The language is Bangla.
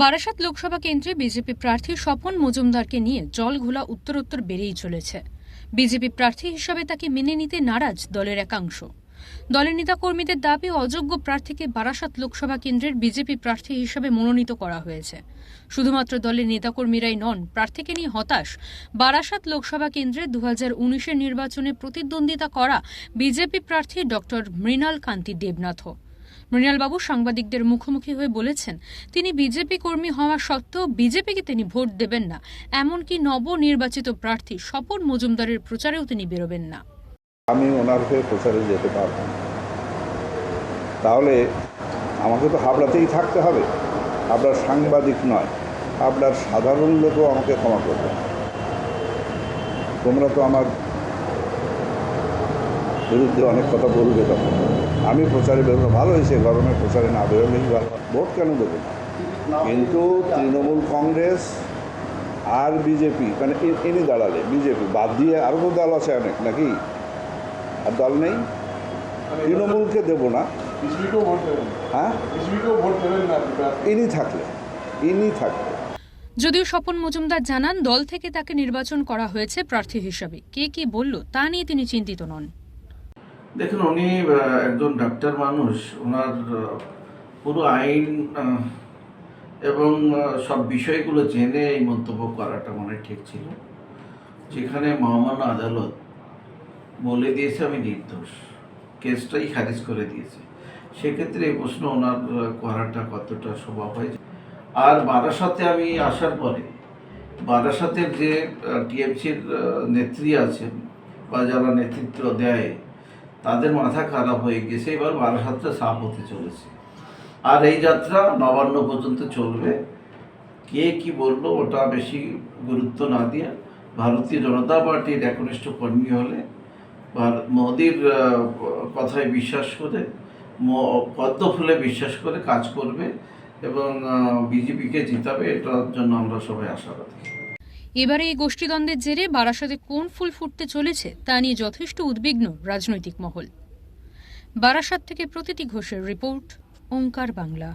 বারাসাত লোকসভা কেন্দ্রে বিজেপি প্রার্থী স্বপন মজুমদারকে নিয়ে জলঘোলা উত্তরোত্তর বেড়েই চলেছে। বিজেপি প্রার্থী হিসাবে তাকে মেনে নিতে নারাজ দলের একাংশ। দলের নেতাকর্মীদের দাবি, অযোগ্য প্রার্থীকে বারাসাত লোকসভা কেন্দ্রের বিজেপি প্রার্থী হিসাবে মনোনীত করা হয়েছে। শুধুমাত্র দলের নেতাকর্মীরাই নন, প্রার্থীকে নিয়ে হতাশ। বারাসাত লোকসভা কেন্দ্রে দু হাজার নির্বাচনে প্রতিদ্বন্দ্বিতা করা বিজেপি প্রার্থী ডক্টর মৃণাল কান্তি দেবনাথও। মৃণালবাবু সাংবাদিকদের মুখোমুখি হয়ে বলেছেন, তিনি বিজেপি কর্মী হওয়া সত্ত্বেও বিজেপিকে তিনি ভোট দেবেন না। এমনকি নবনির্বাচিত প্রার্থী স্বপন মজুমদারের প্রচারেও তিনি বেরোবেন না। আমি ওনার হয়ে প্রচারে যেতে পারব তাহলে আমাকে তো হাবড়াতেই থাকতে হবে। আপনার সাংবাদিক নয়, হাবড়ার সাধারণ লোকও আমাকে ক্ষমা করবে। তোমরা তো আমার বিরুদ্ধে অনেক কথা বলবে তখন। আমি প্রচারে বেরোনো ভালো হয়েছে গরমে প্রচারে না বেরোলেই ভালো ভোট কেন দেবো কিন্তু তৃণমূল কংগ্রেস আর বিজেপি মানে এ- ইনি দাঁড়ালে বিজেপি বাদ দিয়ে আরও তো দল আছে অনেক নাকি? আর দল নেই? তৃণমূলকে দেব না। হ্যাঁ। ইনি থাকলে ইনি থাকলে। যদিও স্বপন মজুমদার জানান দল থেকে তাকে নির্বাচন করা হয়েছে প্রার্থী হিসাবে। কে কি বলল তা নিয়ে তিনি চিন্তিত নন। দেখুন, উনি একজন ডাক্তার মানুষ। ওনার পুরো আইন এবং সব বিষয়গুলো জেনে এই মন্তব্য করাটা মনে ঠিক ছিল। যেখানে মহামান্য আদালত বলে দিয়েছে, আমি নির্দোষ। কেসটাই খারিজ করে দিয়েছে। সেক্ষেত্রে এই প্রশ্ন ওনার করাটা কতটা স্বভাব হয়? আর বারাসাতে আমি আসার পরে, বারাসাতের যে টিএমসির নেত্রী আছেন বা যারা নেতৃত্ব দেয় তাদের মাথা খারাপ হয়ে গেছে, এবার বারাসাতটা সাফ হতে চলেছে। আর এই যাত্রা নবান্ন পর্যন্ত চলবে। কে কি বলল ওটা বেশি গুরুত্ব না দিয়ে ভারতীয় জনতা পার্টির একনিষ্ঠ কর্মী হলে মোদির কথায় বিশ্বাস করে পদ্ম ফুলে বিশ্বাস করে কাজ করবে এবং বিজেপিকে জিতাবে, এটার জন্য আমরা সবাই আশাবাদী। এবারে এই গোষ্ঠীদ্বন্দ্বের জেরে বারাসাতে কোন ফুল ফুটতে চলেছে তা নিয়ে যথেষ্ট উদ্বিগ্ন রাজনৈতিক মহল। বারাসাত থেকে প্রতিটি ঘোষের রিপোর্ট, ওঙ্কার বাংলা।